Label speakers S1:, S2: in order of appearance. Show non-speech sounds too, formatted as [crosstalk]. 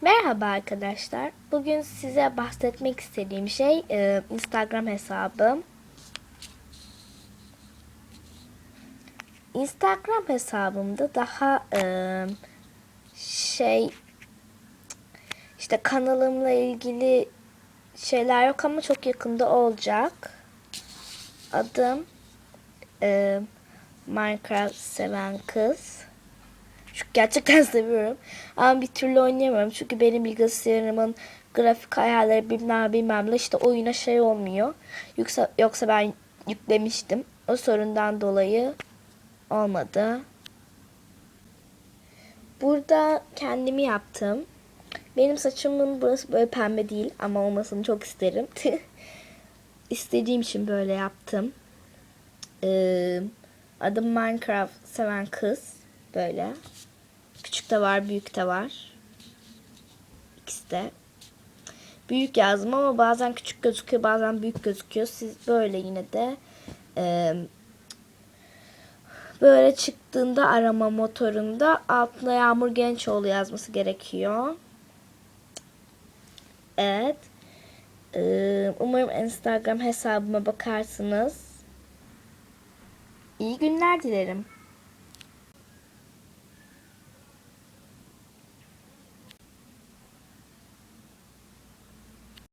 S1: Merhaba arkadaşlar. Bugün size bahsetmek istediğim şey e, Instagram hesabım. Instagram hesabımda daha e, şey işte kanalımla ilgili şeyler yok ama çok yakında olacak. Adım e, Minecraft seven kız. Çünkü gerçekten [laughs] seviyorum. Ama bir türlü oynayamıyorum. Çünkü benim bilgisayarımın grafik ayarları bilmem bilmem ne işte oyuna şey olmuyor. Yoksa, yoksa ben yüklemiştim. O sorundan dolayı olmadı. Burada kendimi yaptım. Benim saçımın burası böyle pembe değil ama olmasını çok isterim. [laughs] İstediğim için böyle yaptım. Ee, adım Minecraft seven kız. Böyle. De var, büyük de var. İkisi de. Büyük yazdım ama bazen küçük gözüküyor, bazen büyük gözüküyor. Siz böyle yine de e, böyle çıktığında arama motorunda altına Yağmur Gençoğlu yazması gerekiyor. Evet. E, umarım Instagram hesabıma bakarsınız. İyi günler dilerim.